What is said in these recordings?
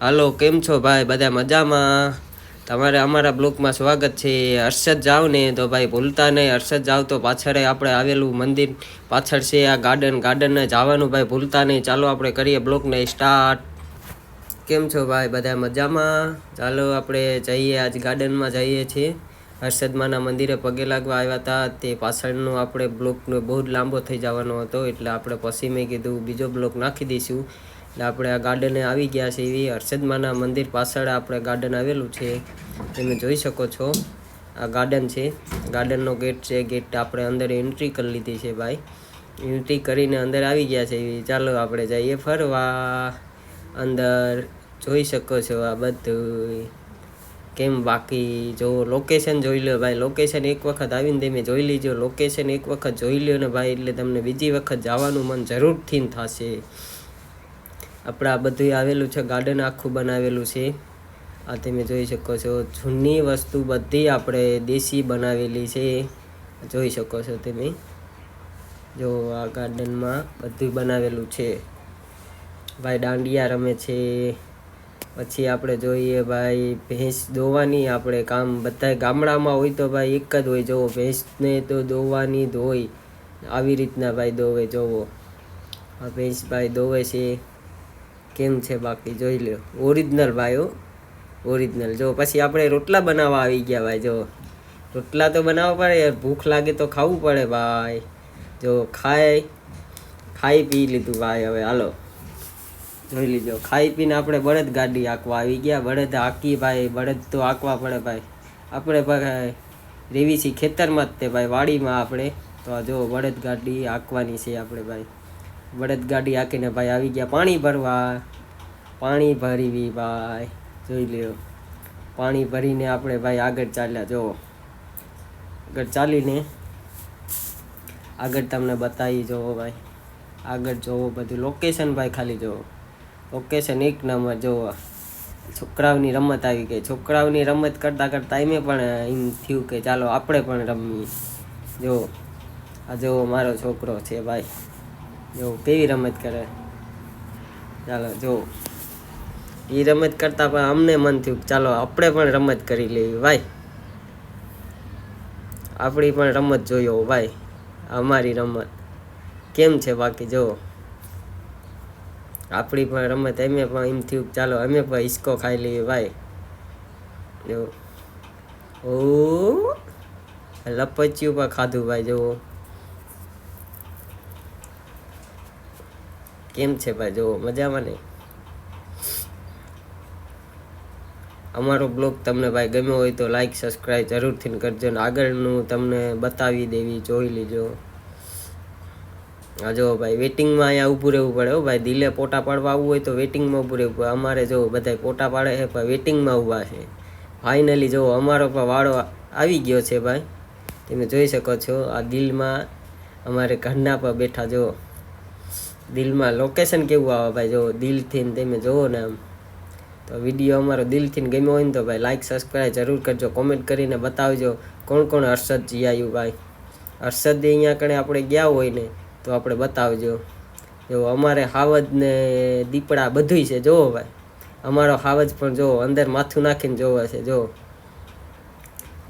હાલો, કેમ છો ભાઈ? બધા મજામાં? તમારે અમારા બ્લોકમાં સ્વાગત છે. હર્ષદ જાઓ ને તો ભાઈ ભૂલતા નહીં. હર્ષદ જાઓ તો પાછળ આપણે આવેલું મંદિર પાછળ છે. આ ગાર્ડન ગાર્ડનને જવાનું ભાઈ ભૂલતા નહીં. ચાલો આપણે કરીએ બ્લોકને સ્ટાર્ટ કેમ છો ભાઈ? બધા મજામાં? ચાલો આપણે જઈએ. આજ ગાર્ડનમાં જઈએ છીએ. હર્ષદમાના મંદિરે પગે લાગવા આવ્યા હતા. તે પાછળનો આપણે બ્લોકનો બહુ જ લાંબો થઈ જવાનો હતો. એટલે આપણે પછી મેં કીધું બીજો બ્લોક નાખી દઈશું. એટલે આપણે આ ગાર્ડને આવી ગયા છે એવી હર્ષદમાના મંદિર પાછળ આપણે ગાર્ડન આવેલું છે. તમે જોઈ શકો છો. આ ગાર્ડન છે. ગાર્ડનનો ગેટ છે. ગેટ આપણે અંદર એન્ટ્રી કરી લીધી છે ભાઈ. એન્ટ્રી કરીને અંદર આવી ગયા છે. એવી ચાલો આપણે જઈએ ફરવા. અંદર જોઈ શકો છો આ બધું કેમ બાકી જો લોકેશન જોઈ લો ભાઈ. લોકેશન એક વખત આવીને તમે જોઈ લીજો. લોકેશન એક વખત જોઈ લો ને ભાઈ. એટલે તમને બીજી વખત જવાનું મન જરૂરથી થશે. આપણે આ બધું આવેલું છે ગાર્ડન આખું બનાવેલું છે. આ તમે જોઈ શકો છો, જૂની વસ્તુ બધી આપણે દેશી બનાવેલી છે. જોઈ શકો છો તમે. જો આ ગાર્ડનમાં બધું બનાવેલું છે. ભાઈ દાંડિયા રમે છે. પછી આપણે જોઈએ ભાઈ ભેંસ દોવાની આપણે કામ બધા ગામડામાં હોય તો ભાઈ એક જ હોય. જોવો, ભેંસને તો દોવાની ધોઈ. આવી રીતના ભાઈ દોવે, જોવો. આ ભેંસ ભાઈ દોવે છે. કેમ છે બાકી જોઈ લો ઓરિજિનલ ભાઈ હો. ઓરિજિનલ જો પછી આપણે રોટલા બનાવવા આવી ગયા ભાઈ, જો. રોટલા તો બનાવવા પડે યાર, ભૂખ લાગે તો ખાવું પડે ભાઈ. જો ખાય ખાઈ પી લીધું ભાઈ હવે, હાલો. જોઈ લીજો. ખાઈ પીને આપણે બળદ ગાડી આંકવા આવી ગયા. બળદ આંકી ભાઈ, બળદ તો આંકવા પડે ભાઈ. આપણે ભાઈ રેવી છીએ ખેતરમાં જ તે ભાઈ, વાડીમાં આપણે. તો જો બળદ ગાડી આંકવાની છે આપણે ભાઈ. બળદ ગાડી હાકીને ભાઈ આવી ગયા. પાણી ભરવા. પાણી ભરીવી ભાઈ. જોઈ લ્યો. પાણી ભરીને આપણે ભાઈ આગળ ચાલ્યા. જો. આગળ ચાલીને આગળ તમને બતાવી જોવો ભાઈ. આગળ જોવો બધું લોકેશન ભાઈ ખાલી જોવો લોકેશન એક નંબર જોવો છોકરાઓની રમત આવી ગઈ. છોકરાઓની રમત કરતાં કરતાં એમે પણ એમ થયું કે ચાલો આપણે પણ રમીએ. જો. આ જો મારો છોકરો છે ભાઈ. જો કેવી રમત કરે. ચાલો, જો. એ રમત કરતાં પણ અમને મન થયું ચાલો, આપણે પણ રમત કરી લેવી ભાઈ. આપણી પણ રમત જોયો, ભાઈ. અમારી રમત. કેમ છે બાકી જો આપણી પણ રમત અમે પણ એમ થયું ચાલો, અમે પણ હિસકો ખાઈ લઈએ, ભાઈ. જો. ઓ. લપચ્યું પણ ખાધું, ભાઈ જો કેમ છે ભાઈ? જો મજામાં ને? અમારો બ્લોગ તમને ભાઈ ગમ્યો હોય તો લાઈક સબસ્ક્રાઈબ જરૂરથી કરજો ને આગળનું તમને બતાવી દેવી, જોઈ લીજો. હા જો ભાઈ વેટિંગમાં અહીંયા ઊભું રહેવું પડે હો ભાઈ. દિલે પોટા પાડવા આવવું હોય તો વેટિંગમાં ઊભું રહેવું પડે. અમારે જો બધા પોટા પાડે છે, પણ વેટિંગમાં ઊભા છે. ફાઇનલી જો અમારો પણ વાળો આવી ગયો છે ભાઈ. તમે જોઈ શકો છો, આ દિલમાં અમારે ઘરના પર બેઠા જો દિલમાં લોકેશન કેવું આવે ભાઈ? જો દિલથી તમે જોવો ને આમ. તો વીડિયો અમારો દિલથી ગમ્યો હોય ને તો ભાઈ લાઈક સબસ્ક્રાઈબ જરૂર કરજો. કોમેન્ટ કરીને બતાવજો કોણ કોણ હર્ષદ જી આવ્યું ભાઈ. હર્ષદ અહીંયા કણે આપણે ગયા હોય ને તો આપણે બતાવજો. જો અમારે હાવજ ને દીપડા બધુંય છે જોવો ભાઈ. અમારો હાવજ પણ જો અંદર માથું નાખીને જોવે છે જો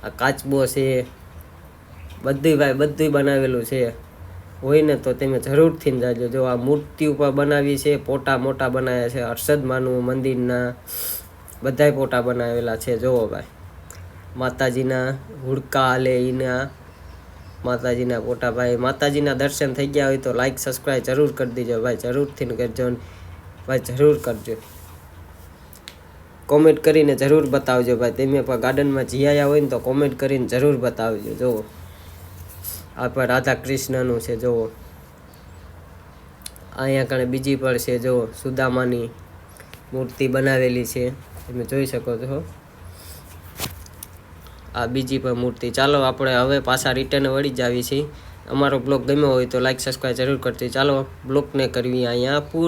આ કાચબો છે. બધુંય ભાઈ, બધુંય બનાવેલું છે. હોય ને તો તમે જરૂરથી જાજો. જો આ મૂર્તિ ઉપર બનાવી છે, પોટા મોટા બનાવ્યા છે હર્ષદમાનું મંદિરના બધાય પોટા બનાવેલા છે. જોવો ભાઈ. માતાજીના હુડકા હાલે એના માતાજીના પોટા ભાઈ. માતાજીના દર્શન થઈ ગયા હોય તો લાઈક સબસ્ક્રાઈબ જરૂર કરી દેજો ભાઈ. જરૂરથી કરજો ભાઈ, જરૂર કરજો. કોમેન્ટ કરીને જરૂર બતાવજો ભાઈ. તમે પણ ગાર્ડનમાં જઈ હોય ને તો કોમેન્ટ કરીને જરૂર બતાવજો. જુઓ આ રાધા કૃષ્ણનું છે, જુઓ. અહીંયા કણે બીજી પણ છે, જુઓ, સુદામાની મૂર્તિ બનાવેલી છે. તમે જોઈ શકો છો. આ બીજી પણ મૂર્તિ. ચાલો આપણે હવે પાછા રિટર્ન વળી જ આવી છીએ. અમારો બ્લોગ ગમ્યો હોય તો લાઈક સબસ્ક્રાઈબ જરૂર કરજો. ચાલો, બ્લોગને કરવી અહીંયા પૂર